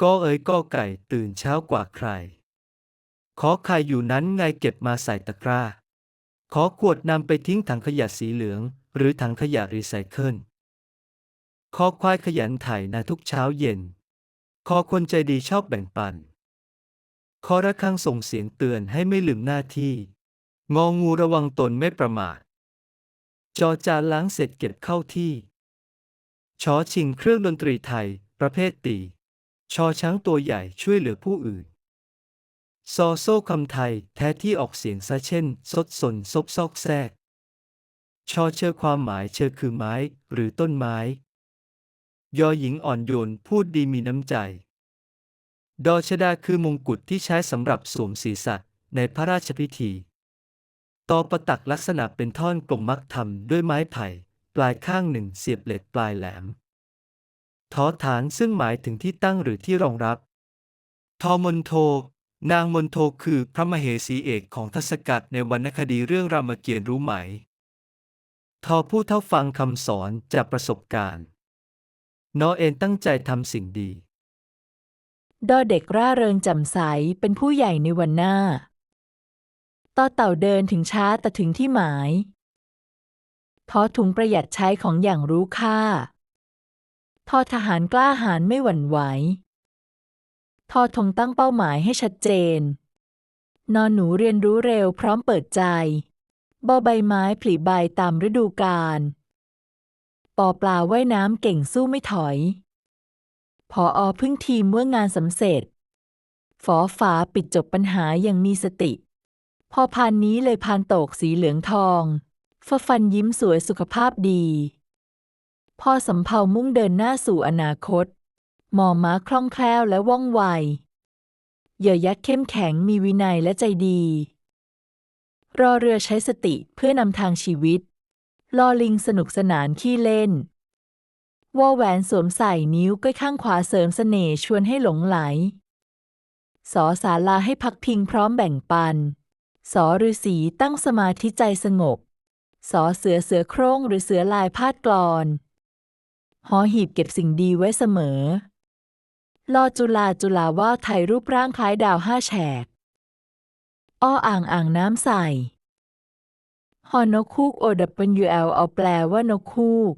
ก็เอ๋ยก็ไก่ตื่นเช้ากว่าใคร ขอไข่อยู่นั้นไงเก็บมาใส่ตะกร้า ขอขวดนำไปทิ้งถังขยะสีเหลือง หรือถังขยะรีไซเคิลขอควายขยันไถนาทุกเช้าเย็นขอคนใจดีชอบแบ่งปันขอระฆังส่งเสียงเตือนให้ไม่ลืมหน้าที่ งองูระวังตนไม่ประมาท จอจานล้างเสร็จเก็บเข้าที่ ชอชิงเครื่องดนตรีไทย ประเภทตี ชอช้างตัวใหญ่ช่วยเหลือผู้อื่น ซอโซ่คำไทยแท้ที่ออกเสียงซะเช่นสดสนซบซอกแซกชอเชอความหมายเชอคือไม้ หรือต้นไม้ ยอหญิงอ่อนโยนพูดดีมีน้ำใจ ดอชดาคือมงกุฎที่ใช้สำหรับสวมศีรษะในพระราชพิธี ตอประตักลักษณะเป็นท่อนกลมมักทำด้วยไม้ไผ่ ปลายข้างหนึ่งเสียบเหล็กปลายแหลม ทอฐานซึ่งหมายถึงที่ตั้งหรือที่รองรับ ทอมนโท นางมนโทคือพระมเหสีเอกของทศกัณฐ์ในวรรณคดีเรื่องรามเกียรติ์รู้ไหม ทอผู้เท่าฟังคำสอนจากประสบการณ์นอเอ็นตั้งใจทำสิ่งดี ดอเด็กร่าเริงแจ่มใสเป็นผู้ใหญ่ในวันหน้า ต่อเต่าเดินถึงช้าแต่ถึงที่หมาย ทอถุงประหยัดใช้ของอย่างรู้ค่า ทอทหารกล้าหาญไม่หวั่นไหว ทอธงตั้งเป้าหมายให้ชัดเจน นอนหนูเรียนรู้เร็วพร้อมเปิดใจ บอใบไม้ผลิใบตามฤดูกาล ปอปลาว่ายน้ำเก่งสู้ไม่ถอย พออพึ่งทีมเมื่องานสำเร็จ ฝอฝาปิดจบปัญหาอย่างมีสติ พอพานนี้เลยพานโตกสีเหลืองทองฟฟันยิ้มสวยสุขภาพดี พ่อสำเภามุ่งเดินหน้าสู่อนาคต หมอม้าคล่องแคล่วและว่องไว เหยอยักษ์เข้มแข็งมีวินัยและใจดี รอเรือใช้สติเพื่อนำทางชีวิต ลอลิงสนุกสนานขี้เล่น วอแหวนสวมใส่นิ้วก้อยข้างขวาเสริมเสน่ห์ชวนให้หลงไหล สอสาลาให้พักพิงพร้อมแบ่งปัน สอฤาษีตั้งสมาธิใจสงบ สอเสือเสือโคร่งหรือเสือลายพาดกลอน หอหีบเก็บสิ่งดีไว้เสมอ ลอจุลาจุลาว่าไทยรูปร่างคล้ายดาวห้าแฉก อ้ออ่างอ่างน้ำใส ฮอนกคูก O W L เอาแปลว่านกคูก